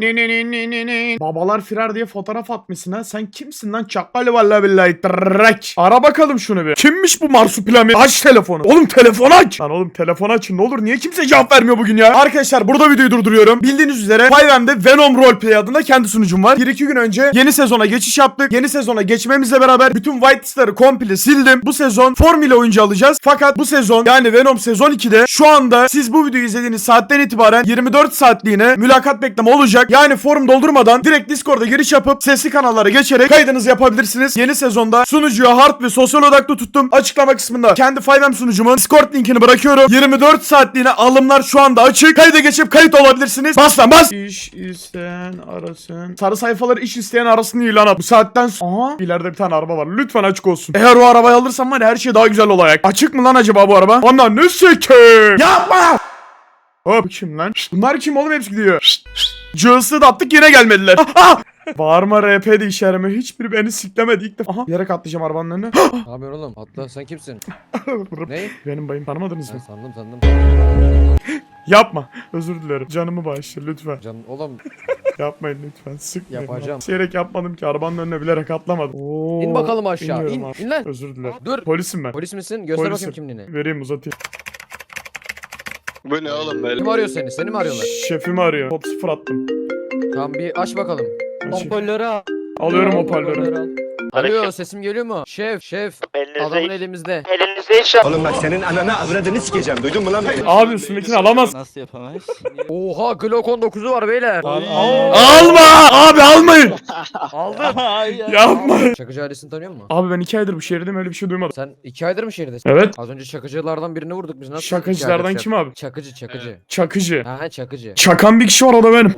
Ne ne ne ne ne ne. Babalar firar diye fotoğraf atmışsın ha. Sen kimsin lan çakal vallahi billahi. Trrrek. Ara bakalım şunu bir. Kimmiş bu marsupilami? Aç telefonu. Oğlum telefonu aç. Lan oğlum telefonu açın ne olur. Niye kimse cevap vermiyor bugün ya? Arkadaşlar burada videoyu durduruyorum. Bildiğiniz üzere 5M'de Venom Roleplay adında kendi sunucum var. 1-2 gün önce yeni sezona geçiş yaptık. Yeni sezona geçmemizle beraber bütün whitelistleri komple sildim. Bu sezon formüle oyuncu alacağız. Fakat bu sezon yani Venom sezon 2'de şu anda siz bu videoyu izlediğiniz saatten itibaren 24 saatliğine mülakat bekleme olacak. Yani form doldurmadan direkt Discord'a giriş yapıp sesli kanallara geçerek kaydınızı yapabilirsiniz. Yeni sezonda sunucuya hard ve sosyal odaklı tuttum. Açıklama kısmında kendi 5M sunucumun Discord linkini bırakıyorum. 24 saatliğine alımlar şu anda açık. Kayda geçip kayıt olabilirsiniz. Bas lan bas. İş isteyen arasın. Sarı sayfaları iş isteyen arasın ilan at. Bu saatten sonra... Aha ileride bir tane araba var. Lütfen açık olsun. Eğer o arabayı alırsam var ya her şey daha güzel olacak. Açık mı lan acaba bu araba? Ana ne sikeyim. Yapma. Hop kim lan? Şşt, Bunlar kim oğlum hepsi gidiyor. Şşt, şşt. Cığızlı da attık yine gelmediler. Ah, ah! Bağırma RP de işe yaramıyor. Hiçbiri beni siklemedi ilk defa. Aha, yere katlayacağım arabanın önüne. Ne yapıyorsun oğlum? Atla sen kimsin? ne? Benim bayım tanımadınız Ben mı? sandım sandım. Yapma. Özür dilerim. Canımı bağışla lütfen. Can oğlum Yapmayın lütfen. Sıkmayın. Yapacağım. Siyerek yapmadım ki. Arabanın önüne bilerek atlamadım. Oo, in bakalım aşağı. iniyorum İn, abi. in lan. Özür dilerim. Dur. Polisim ben. Polis misin? Göster Polisim. bakayım kimliğini. Vereyim uzatayım. Bu ne oğlum böyle? Kim arıyor seni? Seni mi arıyorlar? Şefimi arıyor. Top sıfır attım. Tamam bir aç bakalım. Hoparlörü al. Alıyorum hoparlörü. al. Alo sesim geliyor mu? Şef şef. Adamın elimizde. Elinizde inşallah. Oğlum bak senin ananı avradını sikeceğim duydun mu lan beni? Abi üstündekini alamaz. Nasıl yapamayız? Oha Glock 19'u var beyler. Alma! Abi almayın! Aldım. Hayır. Yapma! Çakıcı ailesini tanıyor musun? Abi ben iki aydır bu şehirdeyim öyle bir şey duymadım. Sen iki aydır mı şehirdesin? Evet. Az önce çakıcılardan birini vurduk biz nasıl? iki Şakacılardan kim abi? Çakıcı çakıcı. Çakıcı. Ha ha çakıcı. Çakan bir kişi var o da benim.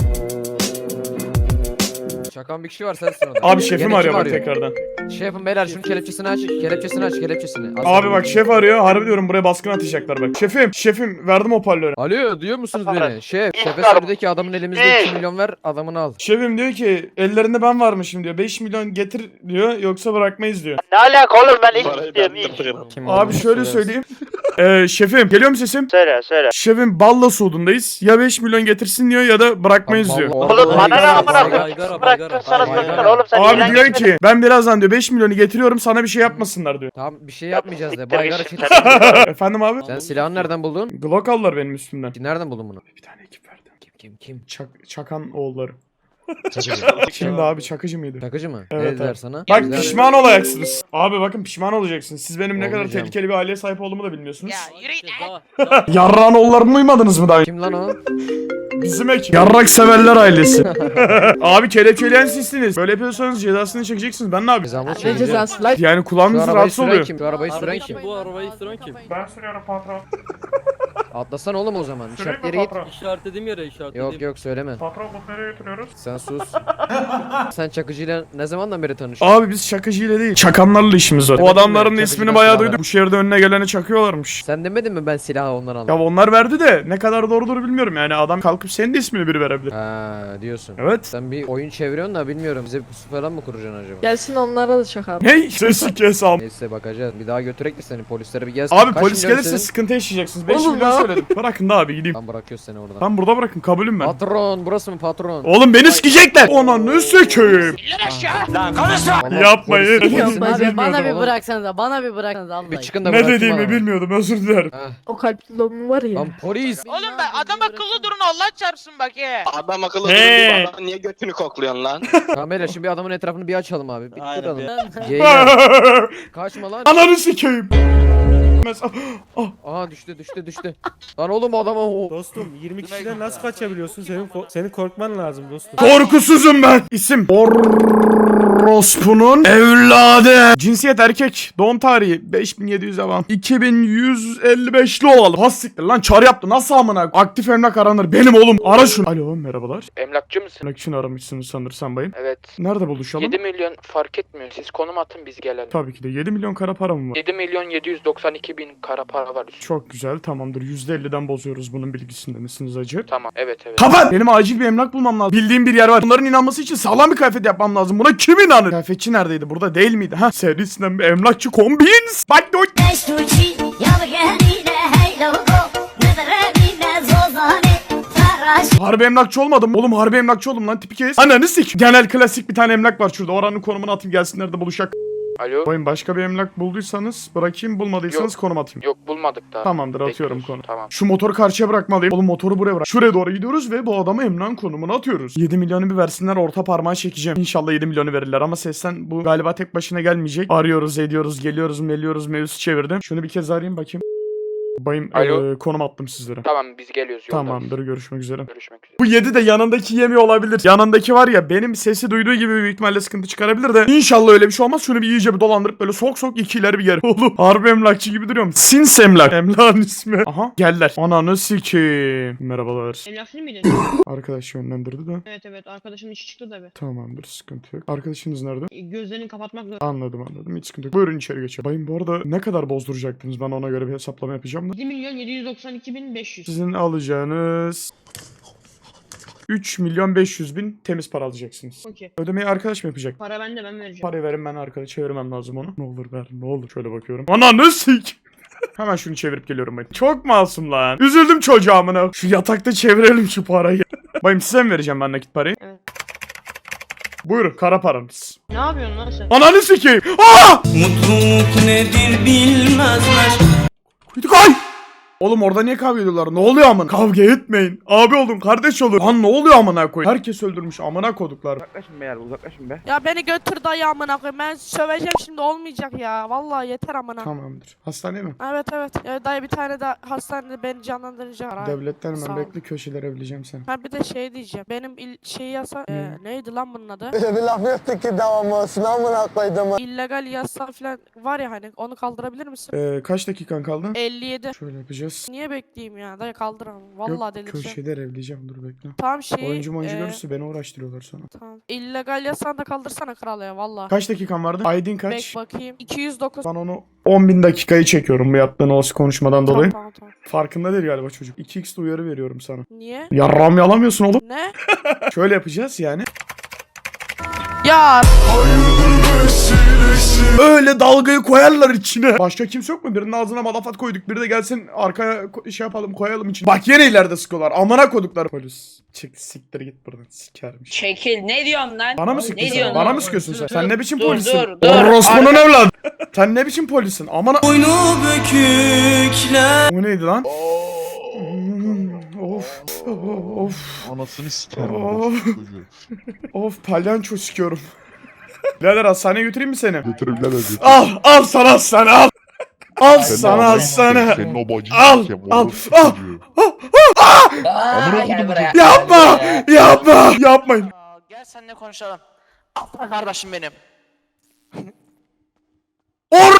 Çakan bir kişi var sensin o da. Abi şefim Gene arıyor bak tekrardan. Şefim beyler şunun kelepçesini aç. Kelepçesini aç kelepçesini. Az Abi bak şef arıyor. Harbi diyorum buraya baskın atacaklar bak. Şefim, şefim verdim hoparlörü. Alo duyuyor musunuz beni? Şef, şefe söyledi ki adamın elimizde 2 milyon ver adamını al. Şefim diyor ki ellerinde ben varmışım diyor. 5 milyon getir diyor yoksa bırakmayız diyor. Ne alaka oğlum ben iş istiyorum iş. Kim Abi olduğunu şöyle söyle. söyleyeyim. Ee, şefim geliyor mu sesim? Söyle söyle. Şefim balla suudundayız. Ya 5 milyon getirsin diyor ya da bırakmayız diyor. Oğlum bana ne amına koyayım? baygara, Oğlum sen Abi ilan diyor gitmedin. ki ben birazdan diyor 5 milyonu getiriyorum sana bir şey yapmasınlar diyor. Tamam bir şey yapmayacağız de. Siktir Baygara git. çetin. Efendim abi? Sen silahını nereden buldun? Glock aldılar benim üstümden. Nereden buldun bunu? Bir tane ekip verdi. Kim kim kim? Çak, çakan oğulları. Şimdi abi çakıcı mıydı? Çakıcı mı? Evet, ne dediler sana? Bak Dediler- pişman olacaksınız. Abi bakın pişman olacaksınız. Siz benim ne kadar Olmayacağım. tehlikeli bir aileye sahip olduğumu da bilmiyorsunuz. yürü git. Yarrağın oğullarını duymadınız mı daha? Kim lan o? Bizim ekip. Yarrak severler ailesi. abi kelepçeleyen sizsiniz. Böyle yapıyorsanız cezasını çekeceksiniz. Ben ne yapayım? Cezamı Ne çekeceğim. cezası lan? Yani Şu kulağınız arabayı rahatsız süren oluyor. kim? Şu arabayı süren kim? Bu arabayı süren kim? Ben sürüyorum patron. Atlasana oğlum o zaman. Süreyim İşaret mi yere git. patron? İşaretledim yere işaretledim. Yok yok söyleme. Patron bunu nereye götürüyoruz? Sen sus. Sen Çakıcı'yla ne zamandan beri tanıştın? Abi biz şakacıyla değil. Çakanlarla işimiz var. O adamların evet, ismini bayağı duyduk. Bu şehirde önüne geleni çakıyorlarmış. Sen demedin mi ben silahı ondan aldım? Ya onlar verdi de ne kadar doğrudur bilmiyorum yani adam kalkıp senin de ismini biri verebilir. Ha diyorsun. Evet. Sen bir oyun çeviriyorsun da bilmiyorum. Bize bir pusu falan mı kuracaksın acaba? Gelsin onlara da çakalım. Hey sesi kes am. Neyse bakacağız. Bir daha götürek mi seni polislere bir gelsin. Abi Kaç polis milyon gelirse senin? sıkıntı yaşayacaksınız. 5 Oğlum milyon. Söyledim. Bırakın da abi gideyim. Tam bırakıyoruz seni oradan. Tam burada bırakın kabulüm ben. Patron burası mı patron? Oğlum beni sikecekler. Ona ne sökeyim? Vallahi Yapmayın. polisi- Yapma. Bilmiyordum. Bana bir bıraksanıza, bana bir bıraksanıza Allah. Bir çıkın da Ne dediğimi adamı. bilmiyordum özür dilerim. Heh. O kalpli lomu var ya. Lan polis. Oğlum ben adam akıllı durun Allah çarpsın bak he. Adam akıllı He. durduğu adam niye götünü kokluyorsun lan? Beyler şimdi bir adamın etrafını bir açalım abi. Bir Aynen bir- Geyler. Kaçma lan. Ananı sikeyim. Mes- Ah, Aha düştü düştü düştü. Lan oğlum adama o. Dostum 20 kişiden nasıl kaçabiliyorsun? Senin ko- senin korkman lazım dostum. Korkusuzum ben. İsim. Orospu'nun evladı. Cinsiyet erkek. Doğum tarihi 5700 devam. 2155'li olalım. Has siktir lan çağrı yaptı. Nasıl amına? Aktif emlak aranır. Benim oğlum. Ara şunu. Alo merhabalar. Emlakçı mısın? Emlak için aramışsınız sanırsam bayım. Evet. Nerede buluşalım? 7 milyon fark etmiyor. Siz konum atın biz gelelim. Tabii ki de 7 milyon kara para mı var? 7 milyon 792 bin kara para var üstünde. Çok güzel tamamdır. %50'den bozuyoruz bunun bilgisinde misiniz acı? Tamam evet evet. Kapat! Benim acil bir emlak bulmam lazım. Bildiğim bir yer var. Bunların inanması için sağlam bir kıyafet yapmam lazım. Buna kim inanır? Kıyafetçi neredeydi? Burada değil miydi? Ha serisinden bir emlakçı kombins. Bak dur. Harbi emlakçı olmadım. Oğlum harbi emlakçı oldum lan tipi kes. Ananı sik. Genel klasik bir tane emlak var şurada. Oranın konumunu atayım gelsinler de buluşak. Alo. Oyun başka bir emlak bulduysanız bırakayım bulmadıysanız Yok. konum atayım. Yok bulmadık daha. Tamamdır atıyorum Bekliyoruz. konu. Tamam. Şu motoru karşıya bırakmalıyım. Oğlum motoru buraya bırak. Şuraya doğru gidiyoruz ve bu adama emlak konumunu atıyoruz. 7 milyonu bir versinler orta parmağı çekeceğim. İnşallah 7 milyonu verirler ama sesten bu galiba tek başına gelmeyecek. Arıyoruz ediyoruz geliyoruz meliyoruz mevzusu çevirdim. Şunu bir kez arayayım bakayım. Bayım Alo. eee, konum attım sizlere. Tamam biz geliyoruz yolda. Tamamdır görüşmek üzere. Görüşmek üzere. Bu 7 de yanındaki yemiyor olabilir. Yanındaki var ya benim sesi duyduğu gibi büyük ihtimalle sıkıntı çıkarabilir de. İnşallah öyle bir şey olmaz. Şunu bir iyice bir dolandırıp böyle sok sok iki ileri bir yer. Oğlum harbi emlakçı gibi duruyorum. Sins emlak. Emlakın ismi. Aha geldiler. Ananı sikeyim. Merhabalar. Emlakçı mıydın? Arkadaş yönlendirdi de. evet evet arkadaşımın işi çıktı da be. Tamamdır sıkıntı yok. Arkadaşınız nerede? Gözlerini kapatmak zor. Anladım anladım. Hiç sıkıntı yok. Buyurun içeri geçelim. Bayım bu arada ne kadar bozduracaktınız? Ben ona göre bir hesaplama yapacağım da. 7 milyon 792 bin 500. Sizin alacağınız 3 milyon 500 bin temiz para alacaksınız. Okey. Ödemeyi arkadaş mı yapacak? Para bende ben vereceğim. Parayı verin ben arkadaşa çevirmem lazım onu. Ne olur ver ne olur. Şöyle bakıyorum. Ananı sik. Hemen şunu çevirip geliyorum ben. Çok masum lan. Üzüldüm çocuğumuna. Şu yatakta çevirelim şu parayı. Bayım size mi vereceğim ben nakit parayı? Evet. Buyurun kara paranız. Ne yapıyorsun lan sen? Ananı sikeyim. Aa! Mutluluk nedir bilmezler. 그러 니. Oğlum orada niye kavga ediyorlar? Ne oluyor amına? Kavga etmeyin. Abi olun, kardeş olun. Lan ne oluyor amına koy? Herkes öldürmüş amına koduklar. Uzaklaşın be ya uzaklaşın be. Ya beni götür dayı amına koyayım. Ben söveceğim şimdi olmayacak ya. Vallahi yeter amına. Tamamdır. Hastane mi? Evet evet. Ya dayı bir tane de hastanede beni canlandıracak. Abi. Devletten Sağ ben ol. bekle köşelere bileceğim seni. Ha bir de şey diyeceğim. Benim il şeyi yasa e, neydi lan bunun adı? Bir laf yaptık ki devamı sınavına koydum. İllegal yasa falan var ya hani onu kaldırabilir misin? Ee, kaç dakikan kaldı? 57. Şöyle yapacağız. Niye bekleyeyim ya? Dayı kaldıramam. Vallahi Yok delireceğim. köşeler evleyeceğim dur bekle. Tamam şey. Oyuncu oyuncu e, görürse beni uğraştırıyorlar sonra. Tamam. İllegal yasanı da kaldırsana kral ya valla. Kaç dakikan vardı? Aydın Bek kaç? bakayım. 209. Ben onu 10 bin dakikayı çekiyorum bu yaptığın olası konuşmadan Tamam dolayı. tamam tamam. Farkında değil galiba çocuk. 2x'de uyarı veriyorum sana. Niye? Yarram yalamıyorsun oğlum. Ne? Şöyle yapacağız yani. Ya Öyle dalgayı koyarlar içine. Başka kimse yok mu? Birinin ağzına malafat koyduk. Biri de gelsin arkaya şey yapalım koyalım içine. Bak yine ileride sıkıyorlar. Amına koduklar. Polis. Çık siktir git buradan. Sikermiş. Çekil ne diyorsun lan? Bana mı sıktın Ne sen? Bana mı sıkıyorsun sen? Dur, Sen ne biçim dur, polissin? dur, dur. Orospu'nun evladı. Sen ne biçim polissin? Aman Boynu bükükler. Bu neydi lan? Of. Of. Anasını sikerim. Çocuğu. Of palyanço sikiyorum. Birader hastaneye götüreyim mi seni? Götür birader götür. Al al sana hastane al. Al Senin sana hastane. Senin o bacını Al, sikeyim, al, al. çocuğu. Aa, Amına gel buraya. Yapma! Yapma! Yapmayın. Gel seninle konuşalım. Aslan kardeşim benim. Or